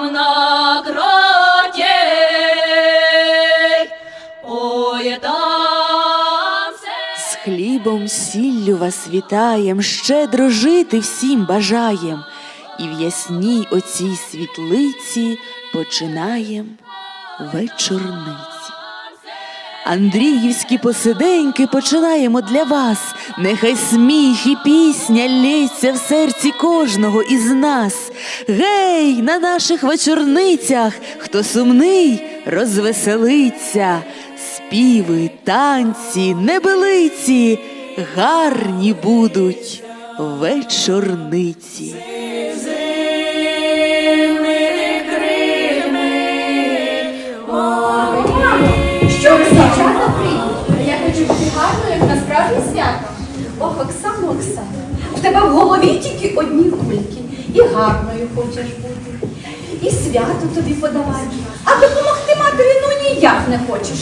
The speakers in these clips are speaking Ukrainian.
нам на кратей. Ой, там З хлібом, сіллю вас вітаєм, щедро жити всім бажаєм, і в ясній оцій світлиці починаєм вечорниць. Андріївські посиденьки починаємо для вас. Нехай сміх і пісня лється в серці кожного із нас. Гей, на наших вечорницях, хто сумний, розвеселиться. Співи, танці, небелиці, гарні будуть вечорниці. Що ви дівчата прийдуть? Я хочу бути гарною, як на справжнє свято. Ох, Оксано, Оксано, в тебе в голові тільки одні кульки. І гарною хочеш бути, і свято тобі подавати. А допомогти матері ну ніяк не хочеш.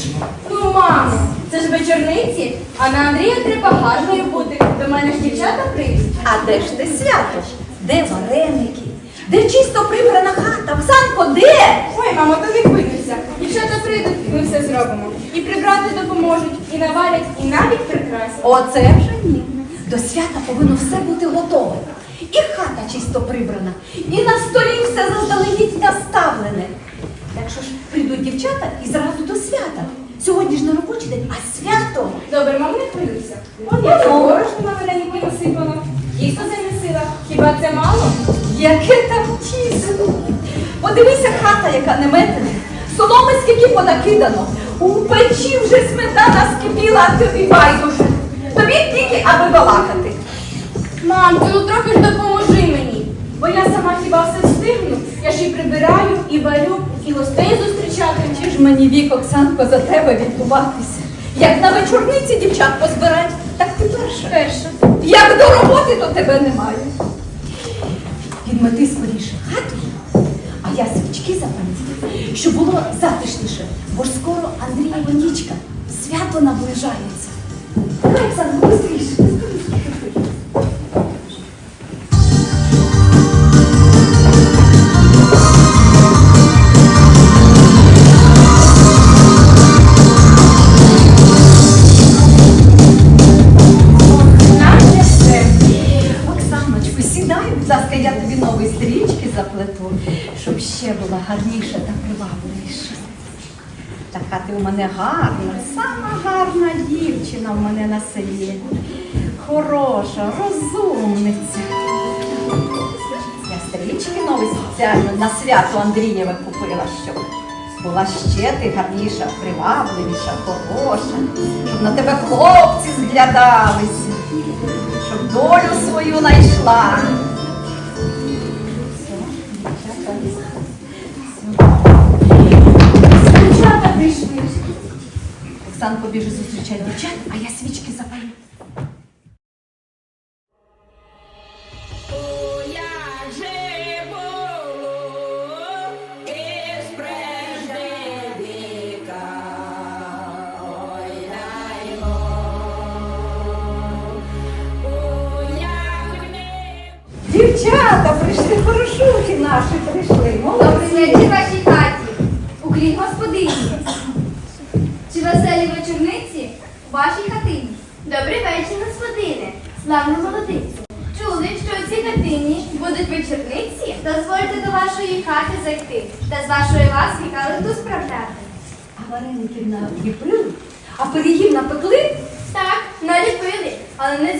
Ну, мамо, це ж вечорниці, а на Андрія треба гарною бути. До мене ж дівчата прийдуть. А де ж ти свято? Де вареники? Де чисто прибрана хата? Оксанко, де? Ой, мамо, то не хвилюйся. Дівчата прийдуть, і ми все зробимо. І прибрати допоможуть, і навалять, і навіть прикрасять. Оце вже ні. До свята повинно все бути готове. І хата чисто прибрана, і на столі все заздалегідь наставлене. Якщо ж прийдуть дівчата і зразу до свята. Сьогодні ж не робочий день, а свято. Добре, мамо, не хвилюйся. От я борошно на вареники насипала, тісто замісила. Хіба це мало? Яке там тісто! Подивися хата, яка не метена. Соломи скільки понакидано. У печі вже сметана скипіла, а тобі байдуже. Тобі тільки аби балакати. Мам, ти ну трохи ж допоможи мені. Бо я сама хіба все встигну. Я ж і прибираю, і варю, і гостей зустрічати. Чи ж мені вік, Оксанко, за тебе відбуватися? Як на вечорниці дівчат позбирать, так ти перша. Перше. Як до роботи, то тебе немає. Підмети скоріше хату, а я свічки запалю, щоб було затишніше, бо ж скоро Андрієва нічка, свято наближається. Олександр, быстріше. Гарна, сама гарна дівчина в мене на селі. Хороша, розумниця. Я стрічки нові спеціально на свято Андрієве купила, щоб була ще ти гарніша, привабливіша, хороша, щоб на тебе хлопці зглядалися щоб долю свою знайшла. Оксан побіже зустрічати дівчат, а я свічки запалю. Дівчата прийшли, хорошухи наші прийшли. Добрий Молодці. вечір вашій хаті. Уклін господині. Чи веселі вечорниці у вашій хатині? Добрий вечір, господине, славна. Чули, що у цій хатині будуть вечорниці? Дозвольте до вашої хати зайти та з вашої ласки калиту справляти. А вареників наліпили, а пирігів напекли. Так, наліпили, але не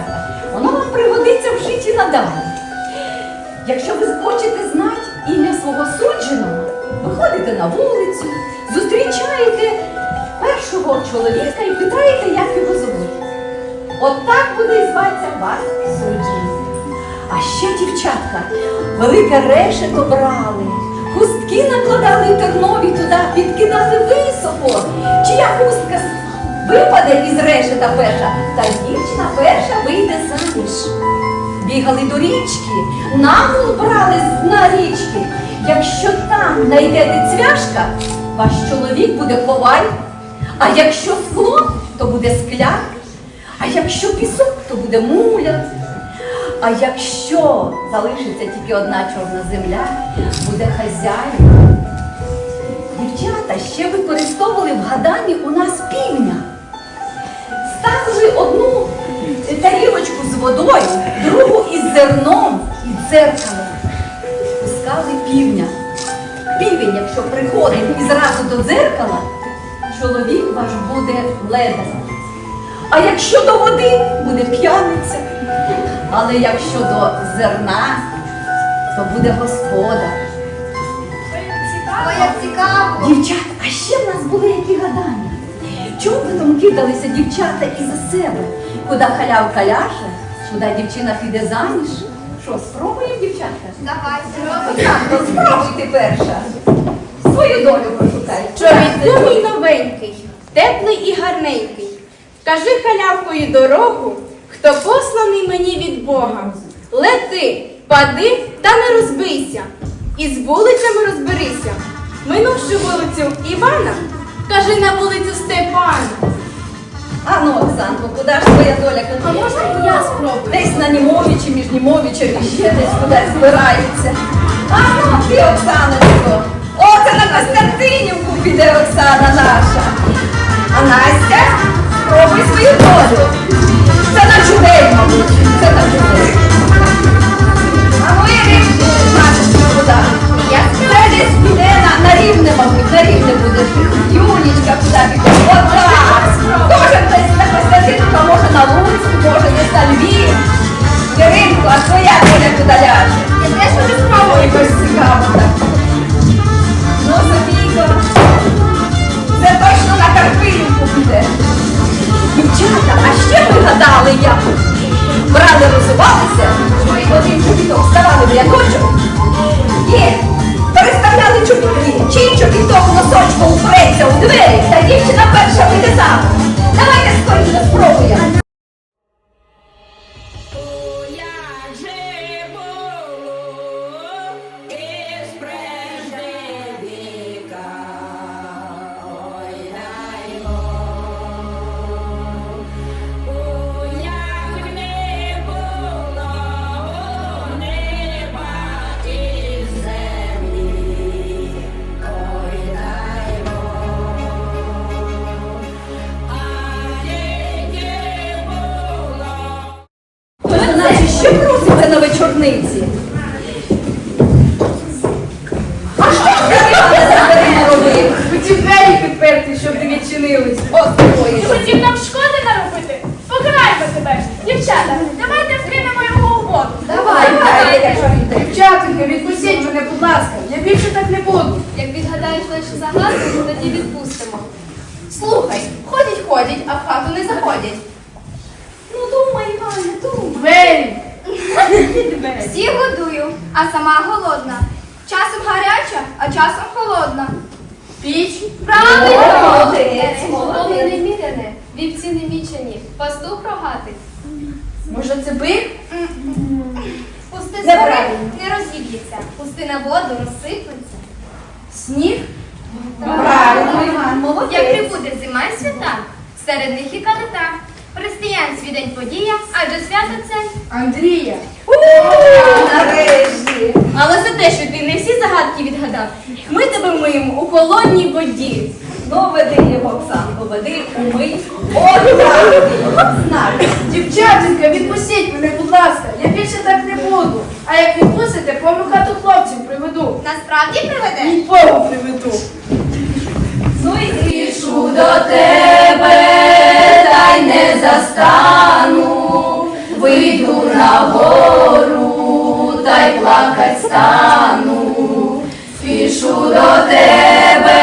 дівчата. Воно вам пригодиться в житті надалі. Якщо ви хочете знати ім'я свого судженого, виходите на вулицю, зустрічаєте першого чоловіка і питаєте, як його звуть. От буде і зватися вас суджений. А ще дівчатка, велике решето брали, хустки накладали тернові туди, підкидали високо. Чия хустка випаде із решета перша, та дівчина перша вийде заміж. Бігали до річки, намул брали на річки. Якщо там знайдете цвяшка, ваш чоловік буде коваль, а якщо скло, то буде скляр, а якщо пісок, то буде муляр. А якщо залишиться тільки одна чорна земля, буде хазяїн. Дівчата ще використовували в гаданні у нас півня. Ставили одну тарілочку з водою, другу із зерном і дзеркалом. Пускали півня. Півень, якщо приходить і зразу до дзеркала, чоловік ваш буде ледар. А якщо до води, буде п'яниця. Але якщо до зерна, то буде господар. Ой, як цікаво! Дівчата, а ще в нас були які гадання. Чому ви там кидалися дівчата і за себе? Куди халявка ляже, куди дівчина піде заміж? Що, спробуємо, дівчатка? Давайте. Так, то спробуйте перша. Свою долю пошукай. Чобіт мій новенький, теплий і гарненький. Кажи халявкою дорогу, хто посланий мені від Бога. Лети, пади та не розбийся, і з вулицями розберися. Минувши вулицю Івана, кажи на вулицю Степана. А ну, Оксанко, куди ж твоя доля А катує? можна я спробую? Десь на Німовичі, між Німовичем і ще десь кудись збирається. А ну ти, Оксаночко. О, це на Костянтинівку піде Оксана наша. А Настя, спробуй свою долю. Це на чудей, мабуть. Це на чудей. А ну, Ірин, Машечка, куди? Юлічка куди піде. Отак. Кожен десь на Костянтинівка, може на Луцьку, може десь на Львів. Іринко, а твоя доля куди ляже? Я теж хочу спробувати. якось цікаво так. Ну, Софійко, це точно на Карпинівку піде. Дівчата, а ще ми гадали як? Брали, розувалися, свої один чобіток ставали в рядочок і переставляли чобітки. і чобіток носочком впреться у двері, та дівчина перша вийде замуж. Наші загадки, то тоді відпустимо. Слухай, ходять, ходять, а в хату не заходять. Ну думай, Галя, думай. Двері! Всі годую, а сама голодна. Часом гаряча, а часом холодна. Піч. Правильно! Молодець, Поле молодець. неміряне, вівці не мічені, пастух рогатий. Може це бик? Пусти Неправильно. не розіб'ється. Пусти на воду. Сніг? Правильно, Як прибуде зима і свята, серед них і калита. Християнський день подія, а до свята це Андрія. Нарешті. Але за те, що ти не всі загадки відгадав, ми тебе миємо у холодній воді. Ну, веди його, Оксанко, веди, умий. От так, знаєш. Дівчатинка, відпустіть мене, будь ласка, я більше так не буду. А як відпустите, повну хату хлопців Насправді приведе? І приведу. Ну і пішу до тебе, та й не застану, вийду на гору, та й плакать стану, пішу до тебе,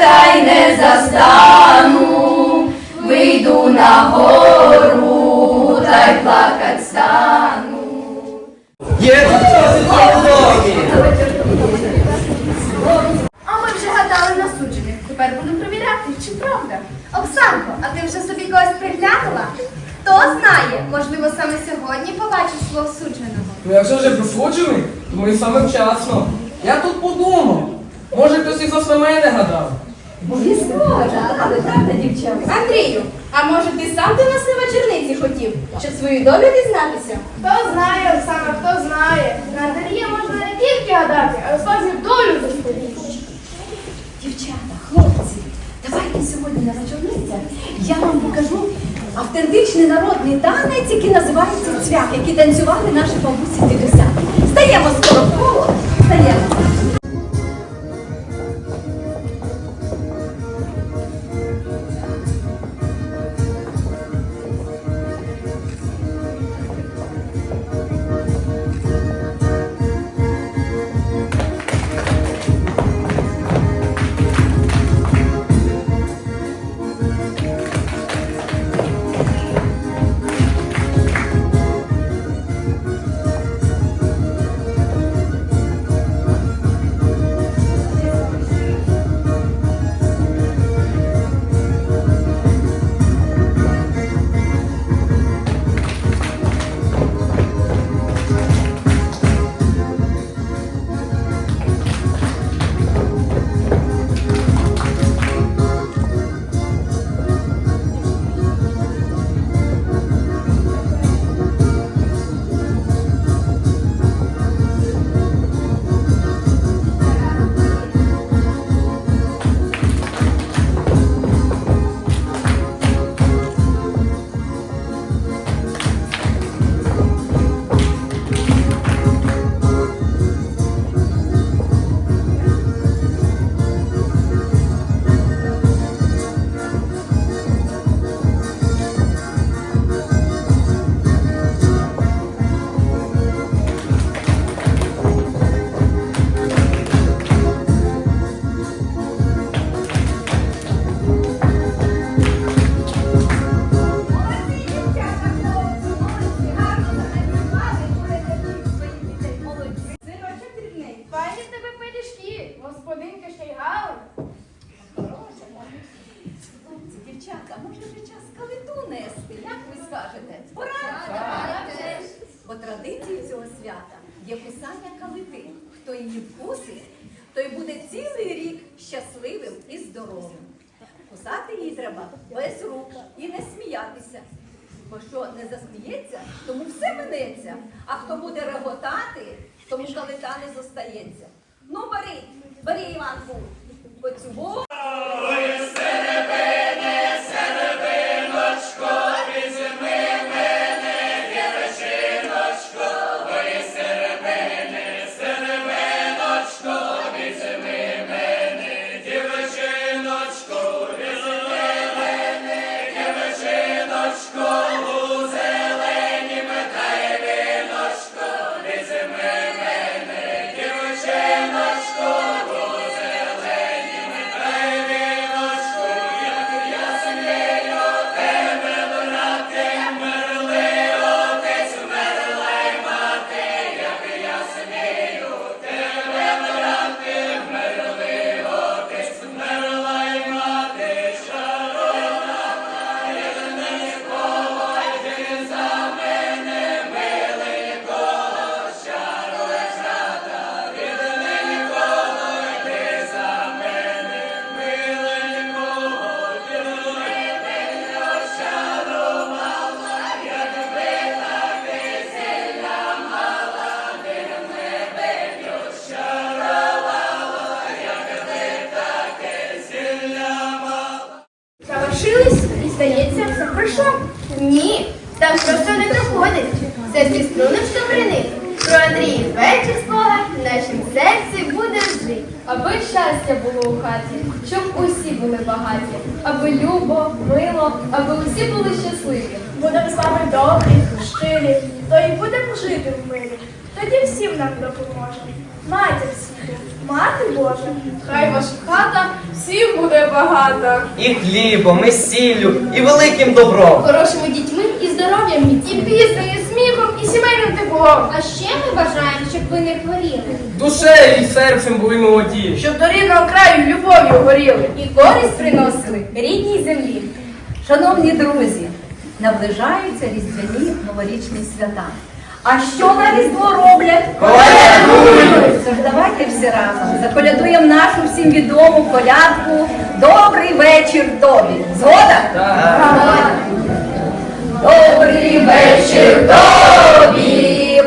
та й не застану, вийду на гору, та й плакать стану. Є Хто знає, можливо, саме сьогодні побачиш свого судженого. Ну якщо вже присуджений, то і саме вчасно. Я тут подумав. Може хтось із вас на мене гадав. І схоже, але правда, дівчата? Андрію, а може ти сам до нас на вечорниці хотів, щоб свою долю дізнатися? Хто знає, Оксана, хто знає. На Андрія можна не тільки гадати, а й справді долю зустріти. Дівчата, хлопці, давайте сьогодні на вечорницях я вам покажу автентичний народний танець, який називається цвях, який танцювали наші бабусі дідуся. Стаємо скоро коло, стаємо. Тому все минеться. А хто буде реготати, тому калита не зостається. Ну, бери, бери, Іванку, поцюбу. Жити в мирі. Тоді всім нам допоможе. Матір світу, мати Божа. Хай ваша хата всім буде багата. І хлібом, і сіллю, і великим добром. Хорошими дітьми і здоров'ям, і піснею, і сміхом, і сімейним теплом. А ще ми бажаємо, щоб ви не хворіли. Душею і серцем були молоді. Щоб до рідного краю любов'ю горіли. І користь приносили рідній землі. Шановні друзі, наближаються різдвяні новорічні свята. А що на різдво роблять? Колядують! Тож давайте всі разом заколядуємо нашу всім відому колядку Добрий вечір тобі. Згода? Так. Добрий вечір тобі,